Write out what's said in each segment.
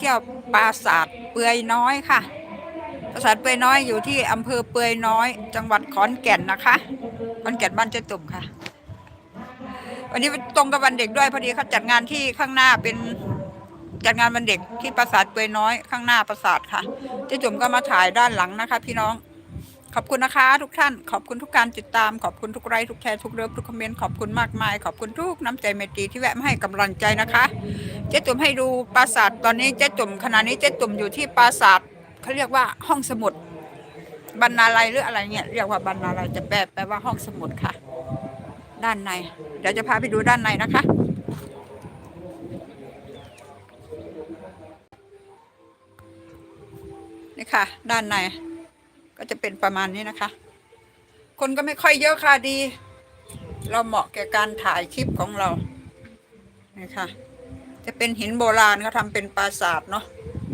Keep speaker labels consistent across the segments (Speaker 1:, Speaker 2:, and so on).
Speaker 1: เที่ยวปราสาทเปือยน้อยค่ะ ปราสาทเปือยน้อยอยู่ที่อำเภอเปือยน้อย จังหวัดขอนแก่นนะคะขอนแก่นบ้านเจตุ่มค่ะ วันนี้ตรงกับวันเด็กด้วยพอดีเขาจัดงานที่ข้างหน้าเป็นจัดงานวันเด็กที่ปราสาทเปือยน้อยข้างหน้าปราสาทค่ะเจตุ่มก็มาถ่ายด้านหลังนะคะ พี่น้อง ขอบคุณนะคะทุกท่าน ขอบคุณทุกการติดตาม ขอบคุณทุกไลค์ทุกแชร์ทุกเลิฟทุกคอมเมนต์ ขอบคุณมากมาย ขอบคุณทุกน้ำใจเมตรีที่แวะมาให้กำลังใจนะคะ เจ๊ตุ่มให้ดูปราสาทตอนนี้เจ๊ตุ่มขณะนี้เจ๊ตุ่มอยู่ที่ปราสาทเขาเรียกว่าห้องสมุดบรรณาลัยหรืออะไรเนี่ยเรียกว่าบรรณาลัยจะแปลแปลว่าห้องสมุดค่ะ ด้านใน เดี๋ยวจะพาไปดูด้านในนะคะ นี่ค่ะ ด้านใน ก็จะเป็นประมาณนี้นะคะ คนก็ไม่ค่อยเยอะค่ะดี เราเหมาะแก่การถ่ายคลิปของเรานี่ค่ะจะเป็นหินโบราณเขาทำเป็นปราสาทเนาะ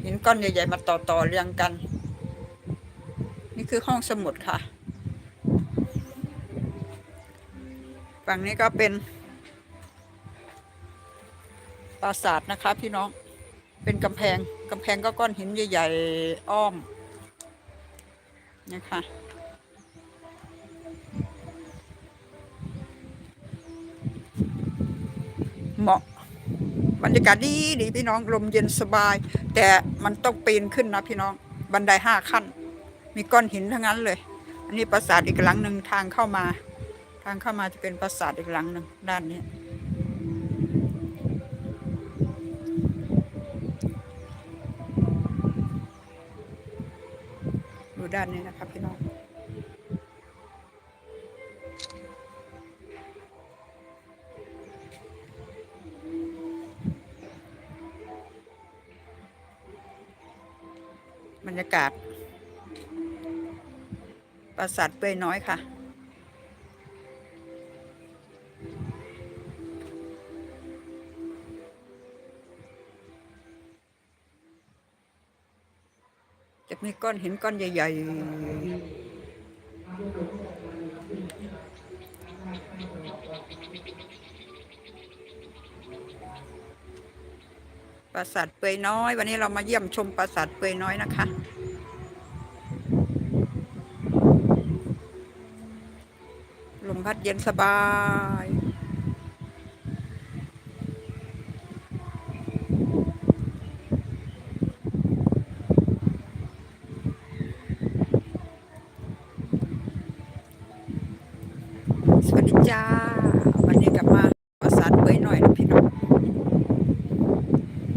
Speaker 1: หินก้อนใหญ่ๆมาต่อๆเรียงกัน นี่คือห้องสมุดค่ะฝั่งนี้ก็เป็นปราสาทนะคะพี่น้องเป็นกำแพงกำแพงก็ก้อนหินใหญ่ๆอ้อม นะคะ เหมาะบรรยากาศดีดีพี่น้องลมเย็นสบาย แต่มันต้องปีนขึ้นนะพี่น้องบันไดห้าขั้น มีก้อนหินทั้งนั้นเลย อันนี้ปราสาทอีกหลังหนึ่งทางเข้ามา ทางเข้ามาจะเป็นปราสาทอีกหลังหนึ่งด้านนี้ ดูด้านนี้นะคะพี่น้องบรรยากาศปราสาทเปื่อยน้อยค่ะ จะมีก้อนเหินก้อนใหญ่ ๆ ปราสาทเปื่อยน้อย วันนี้เรามาเยี่ยมชมปราสาทเปื่อยน้อยนะคะ ลมพัดเย็นสบาย สวัสดีจ้า วันนี้กลับมาประสานเปยหน่อยนะพี่น้องป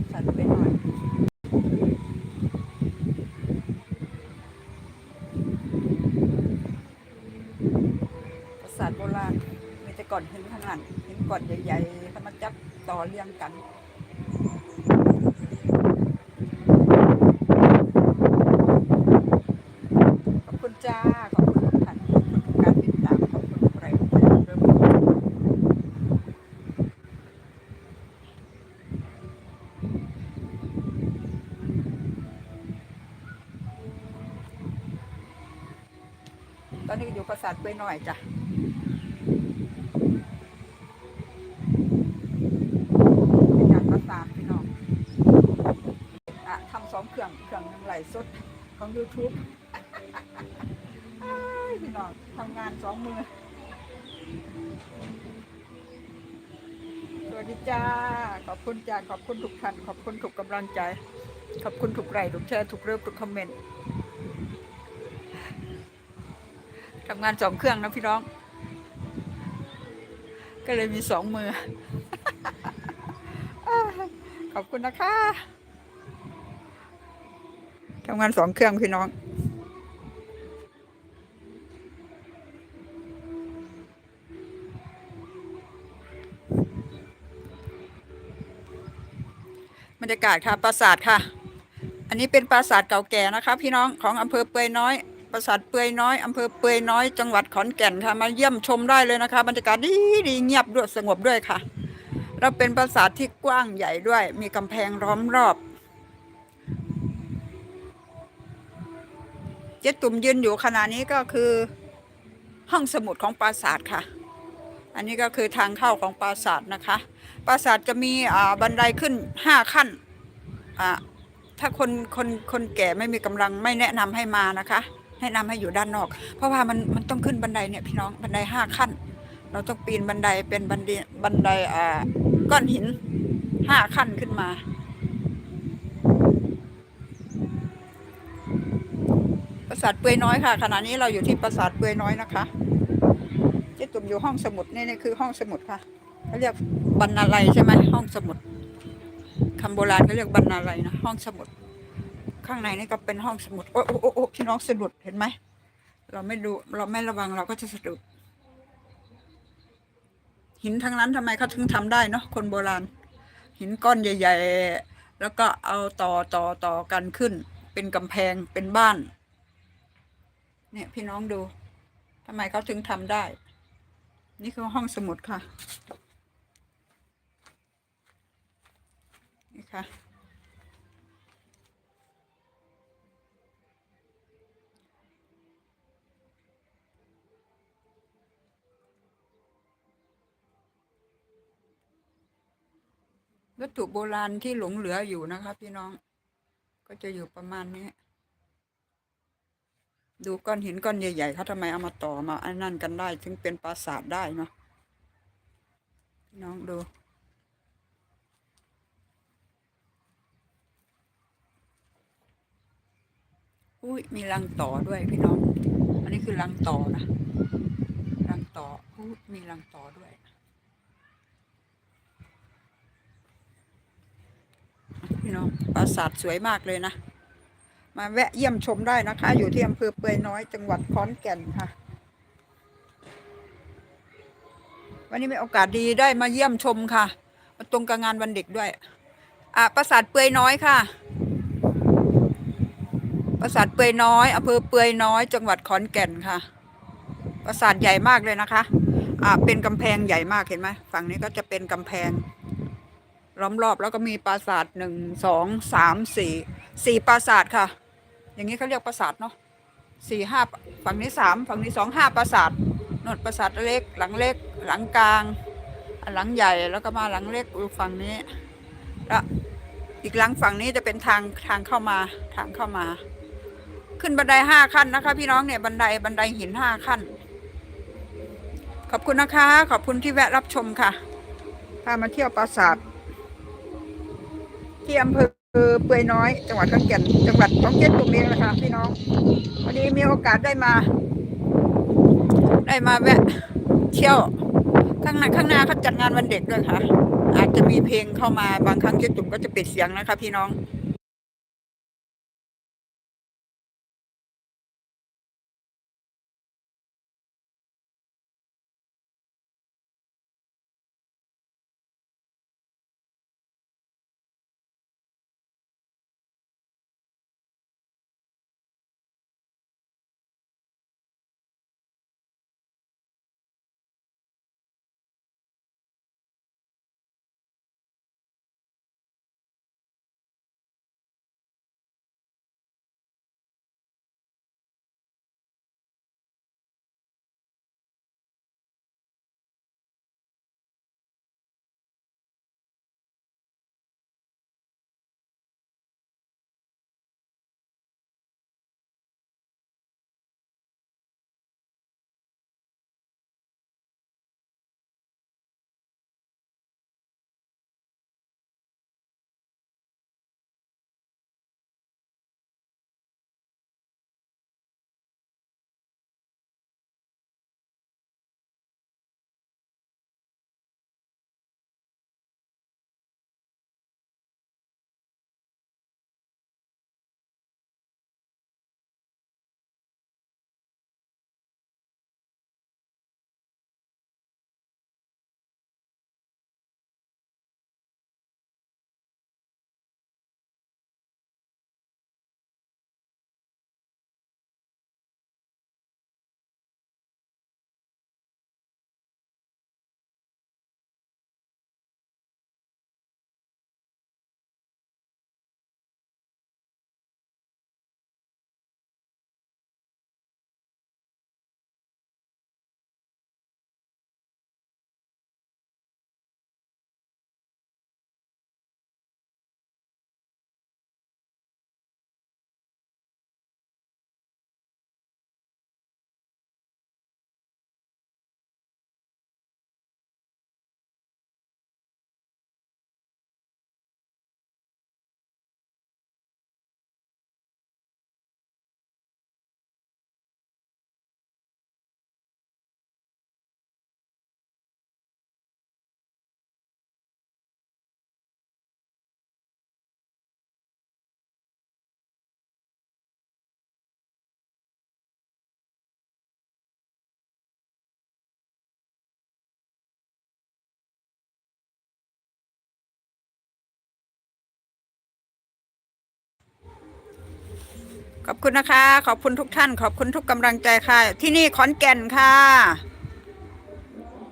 Speaker 1: ระสานเปยหน่อย ประสาทโบราณมีแต่ ก่อนหินทั้งนั้นหินก่อนใหญ่ๆเขามาจับต่อเรียงกันขอบคุณจ้าขอบคุณทุกท่านขอบคุณการติดตามขอบคุณแรงใจเริ่มตอนนี้อยู่ปราสาทเปื่อยน้อยจ้ะ น้องทำงานสองมือสวัสดีจ้า ขอบคุณจ้า ขอบคุณทุกท่าน ขอบคุณทุกกำลังใจ ขอบคุณทุกไลค์ทุกแชร์ทุกเริ่มทุกคอมเมนต์ทำงานสองเครื่องนะพี่น้อง ก็เลยมีสองมือ ขอบคุณนะคะทำงานสองเครื่องพี่น้อง รรยากาศค่ะปราสาทค่ะ อันนี้เป็นปราสาทเก่าแก่นะคะ พี่น้องของอำเภอเปือยน้อยปราสาทเปือยน้อยอำเภอเปือยน้อยจังหวัดขอนแก่นค่ะมาเยี่ยมชมได้เลยนะคะบรรยากาศดีดีเงียบด้วยสงบด้วยค่ะเราเป็นปราสาทที่กว้างใหญ่ด้วย มีกำแพงล้อมรอบเจ๊ตุ่มยืนอยู่ขณะนี้ก็คือห้องสมุดของปราสาทค่ะ อันนี้ก็คือทางเข้าของปราสาทนะคะ ปราสาทจะมีอ่าบันไดขึ้นห้าขั้นอ่าถ้าคนคนคนแก่ไม่มีกำลังไม่แนะนำให้มานะคะ แนะนำให้อยู่ด้านนอก เพราะว่ามันมันต้องขึ้นบันไดเนี่ยพี่น้องบันไดห้าขั้น เราต้องปีนบันไดเป็นบันไดบันไดอ่าก้อนหินห้าขั้นขึ้นมาปราสาทเปือยน้อยค่ะขณะนี้เราอยู่ที่ปราสาทเปือยน้อยนะคะเจ๊ตุ่มอยู่ห้องสมุดนี่นี่คือห้องสมุดค่ะ เขาเรียกบรรณาลัยใช่ไหมห้องสมุดคำโบราณเขาเรียกบรรณาลัยนะห้องสมุด ข้างในนี่ก็เป็นห้องสมุดโอ้โอ้โอ้โอ้พี่น้องสะดุดเห็นไหมเราไม่ดูเราไม่ระวังเราก็จะสะดุด หินทั้งนั้นทำไมเขาถึงทำได้เนาะคนโบราณ หินก้อนใหญ่ ๆ แล้วก็เอาต่อต่อต่อกันขึ้น เป็นกำแพงเป็นบ้าน เนี่ยพี่น้องดูทำไมเขาถึงทำได้ นี่คือห้องสมุดค่ะ ค่ะวัตถุโบราณที่หลงเหลืออยู่นะคะพี่น้องก็จะอยู่ประมาณนี้ ดูก้อนหินก้อนใหญ่ๆเขาทำไมเอามาต่อมาอ้นั่นกันได้ ถึงเป็นปราสาทได้เนาะน้องดู อุ้ยมีรังต่อด้วยพี่น้อง อันนี้คือรังต่อนะรังต่ออุ้ยมีรังต่อด้วยพี่น้องปราสาทสวยมากเลยนะ มาแวะเยี่ยมชมได้นะคะ อยู่ที่อำเภอเปือยน้อยจังหวัดขอนแก่นค่ะ วันนี้มีโอกาสดีได้มาเยี่ยมชมค่ะมาตรงกับงานวันเด็กด้วย อะปราสาทเปือยน้อยค่ะ ราสาทเปือยน้อยอำเภอเปือยน้อย จังหวัดขอนแก่นค่ะ ปราสาทใหญ่มากเลยนะคะ อ่า เป็นกำแพงใหญ่มากเห็นไหมฝั่งนี้ก็จะเป็นกำแพงล้อมรอบแล้วก็มีปราสาทหนึ่งสองสามสี่สี่ปราสาทค่ะ อย่างนี้เขาเรียกปราสาทเนาะสี่ห้าฝั่งนี้สามฝั่งนี้สองห้าปราสาทนดปราสาทเล็ก หลังเล็ก หลังกลาง หลังใหญ่แล้วก็มาหลังเล็กฝั่งนี้แล้วอีกหลังฝั่งนี้จะเป็นทางทางเข้ามาทางเข้ามา ขึ้นบันไดห้าขั้นนะคะ พี่น้องเนี่ยบันไดบันไดหินห้าขั้น ขอบคุณนะคะ ขอบคุณที่แวะรับชมค่ะพามาเที่ยวปราสาทที่อำเภอเปือยน้อย จังหวัดขอนแก่นจังหวัดของเจ็ดตุ่มเองนะคะพี่น้องวันนี้มีโอกาสได้มา ได้มาแวะเที่ยวข้างหน้าข้างหน้าเขาจัดงานวันเด็กด้วยค่ะ อาจจะมีเพลงเข้ามาบางครั้งเจ๊ตุ่มก็จะปิดเสียงนะคะ พี่น้อง ขอบคุณนะคะ ขอบคุณทุกท่าน ขอบคุณทุกกำลังใจค่ะ ที่นี่ขอนแก่นค่ะ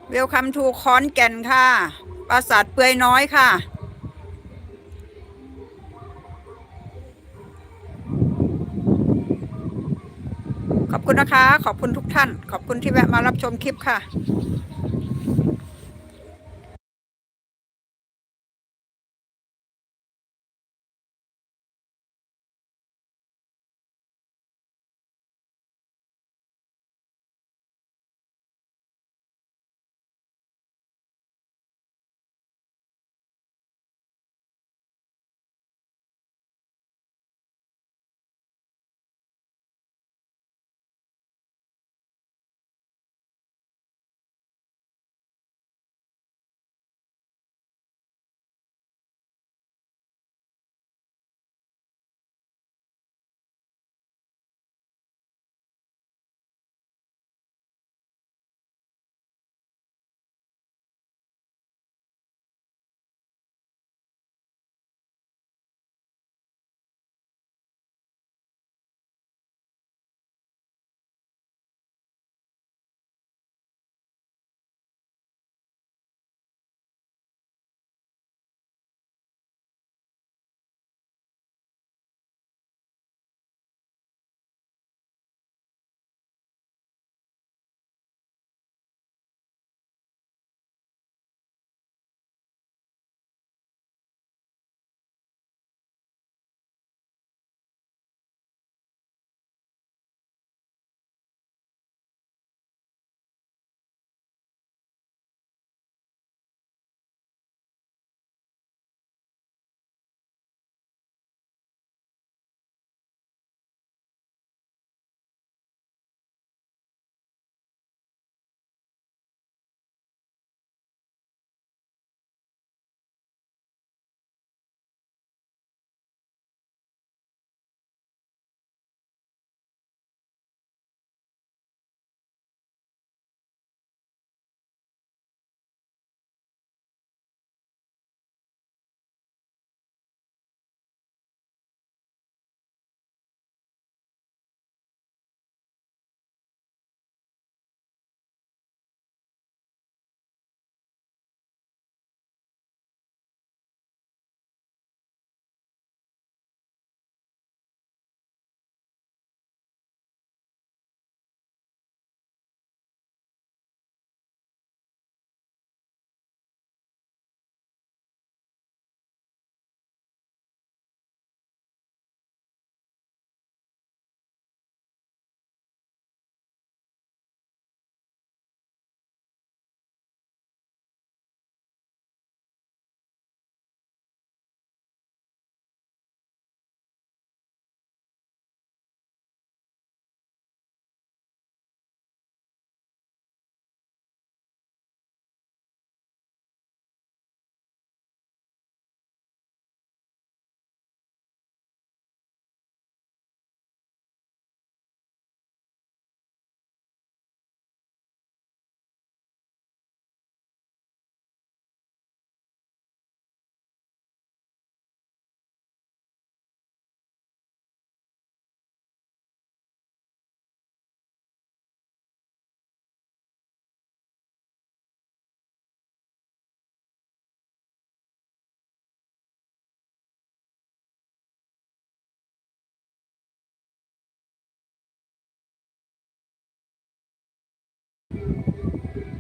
Speaker 1: เวลคัมทูขอนแก่นค่ะ ปราสาทเปือยน้อยค่ะขอบคุณนะคะ ขอบคุณทุกท่าน ขอบคุณที่แวะมารับชมคลิปค่ะ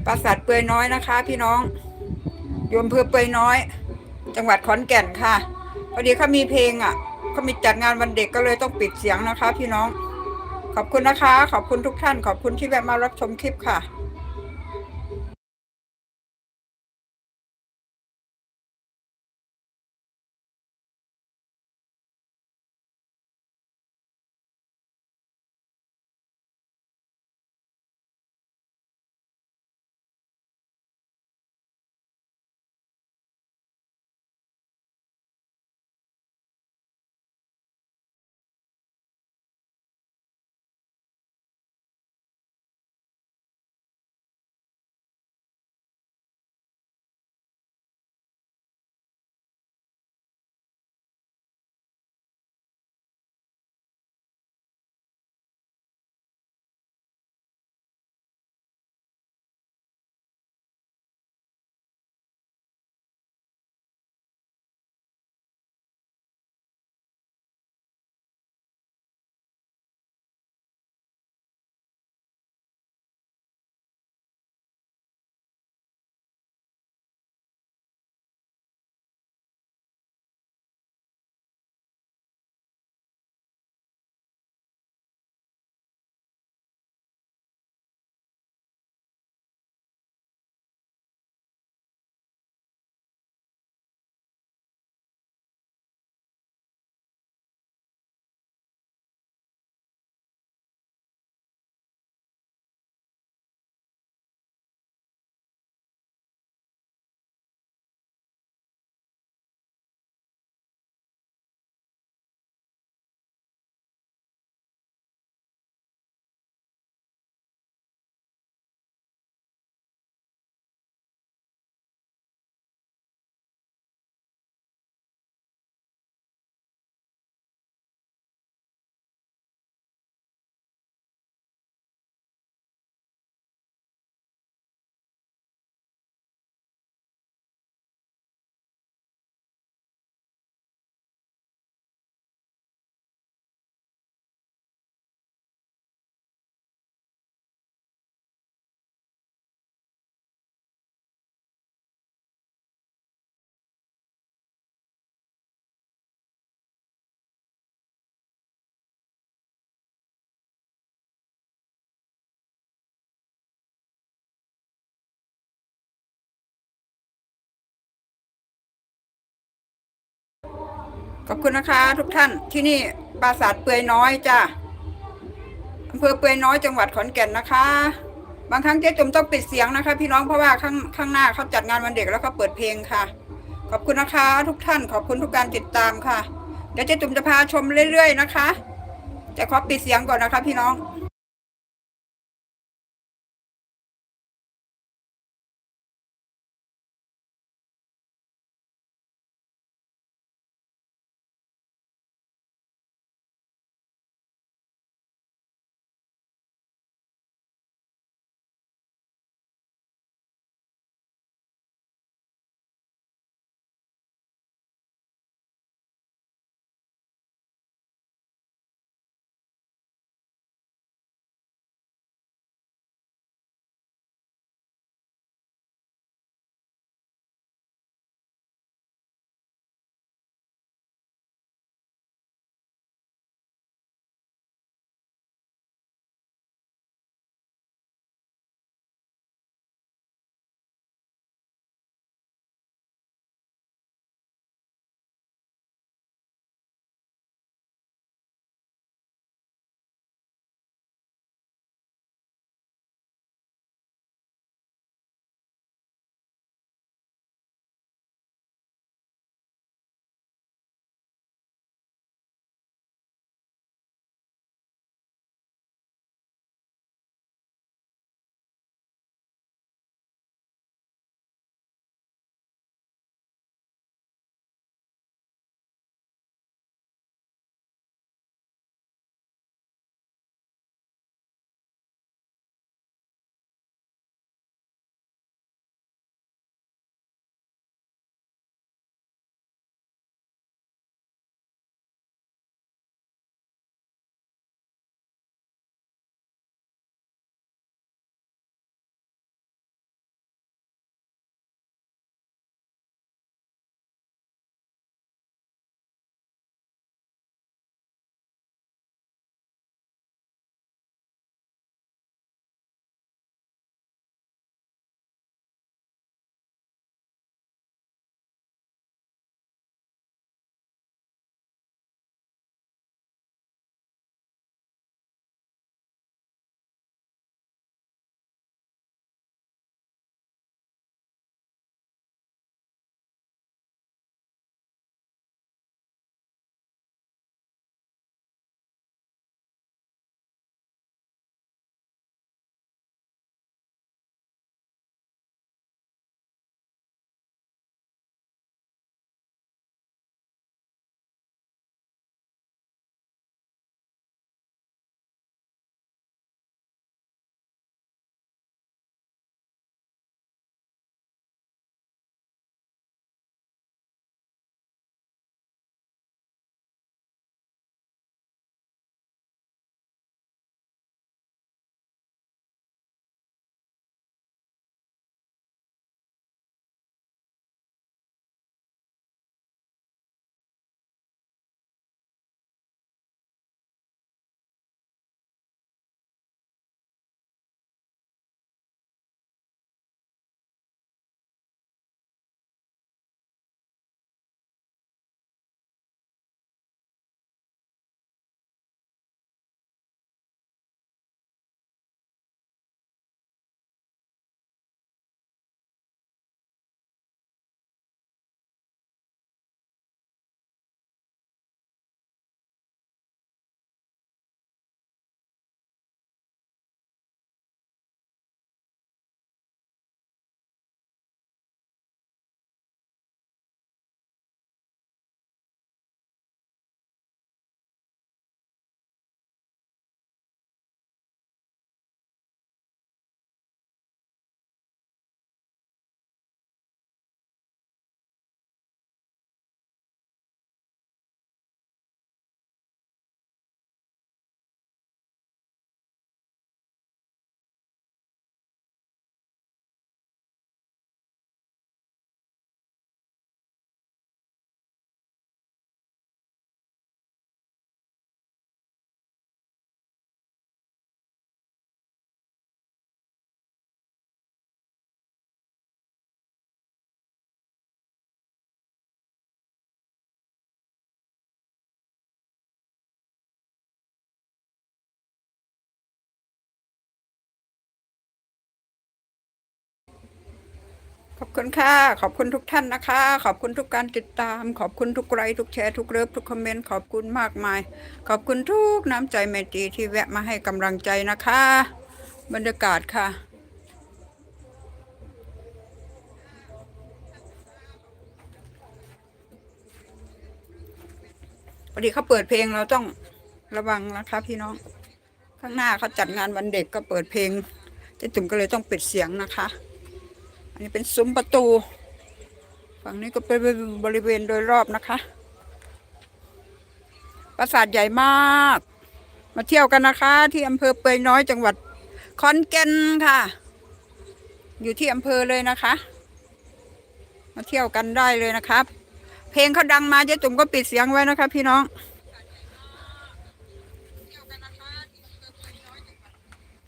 Speaker 1: ปราสาทเปือยน้อยนะคะ พี่น้องโยมเพื่อเปือยน้อย จังหวัดขอนแก่นค่ะพอดีเขามีเพลงอะเขามีจัดงานวันเด็กก็เลยต้องปิดเสียงนะคะ พี่น้อง ขอบคุณนะคะ ขอบคุณทุกท่าน ขอบคุณที่แวะมารับชมคลิปค่ะ ขอบคุณนะคะทุกท่านที่นี่ปราสาทเปือยน้อยจ้าอำเภอเปือยน้อยจังหวัดขอนแก่นนะคะ บางครั้งเจ๊จุ๋มต้องปิดเสียงนะคะ พี่น้องเพราะว่าข้างข้างหน้าเขาจัดงานวันเด็กแล้วเขาเปิดเพลงค่ะ ขอบคุณนะคะ ทุกท่านขอบคุณทุกการติดตามค่ะ เดี๋ยวเจ๊จุ๋มจะพาชมเรื่อยๆนะคะจะขอปิดเสียงก่อนนะคะ พี่น้อง ขอบคุณค่ะ ขอบคุณทุกท่านนะคะ ขอบคุณทุกการติดตาม ขอบคุณทุกไลค์ทุกแชร์ทุกเลิฟทุกคอมเมนต์ขอบคุณมากมาย ขอบคุณทุกน้ำใจเมตรีที่แวะมาให้กำลังใจนะคะ บรรยากาศค่ะ พอดีเขาเปิดเพลงเราต้องระวังนะคะพี่น้อง ข้างหน้าเขาจัดงานวันเด็กก็เปิดเพลงเจ๊ตุ่มก็เลยต้องปิดเสียงนะคะ นนี้เป็นซุ้มประตู ฝั่งนี้ก็เป็นบริเวณโดยรอบนะคะ ปราสาทใหญ่มาก มาเที่ยวกันนะคะ ที่อำเภอเปยน้อยจังหวัดขอนแก่นค่ะ อยู่ที่อำเภอเลยนะคะ มาเที่ยวกันได้เลยนะครับ เพลงเขาดังมาเจ๊ตุ่มก็ปิดเสียงไว้นะคะ พี่น้อง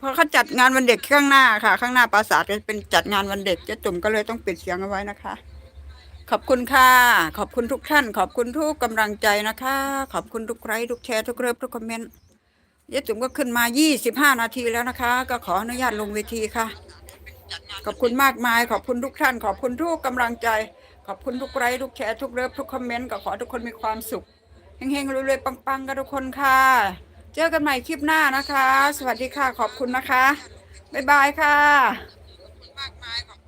Speaker 1: เพราะเขาจัดงานวันเด็กข้างหน้าค่ะ ข้างหน้าปราสาทก็เป็นจัดงานวันเด็กเจ๊ตุ่มก็เลยต้องปิดเสียงเอาไว้นะคะ ขอบคุณค่ะ ขอบคุณทุกท่าน ขอบคุณทุกกำลังใจนะคะ ขอบคุณทุกไลค์ทุกแชร์ทุกเลิฟทุกคอมเมนต์เจ๊ตุ่มก็ขึ้นมา 25 นาทีแล้วนะคะ ก็ขออนุญาตลงเวทีค่ะ ขอบคุณมากมาย ขอบคุณทุกท่าน ขอบคุณทุกกำลังใจ ขอบคุณทุกไลค์ทุกแชร์ทุกเลิฟทุกคอมเมนต์ก็ขอทุกคนมีความสุขเฮงๆรวยๆปังๆกันทุกคนค่ะ เจอกันใหม่คลิปหน้านะคะ สวัสดีค่ะ ขอบคุณนะคะ บ๊ายบายค่ะ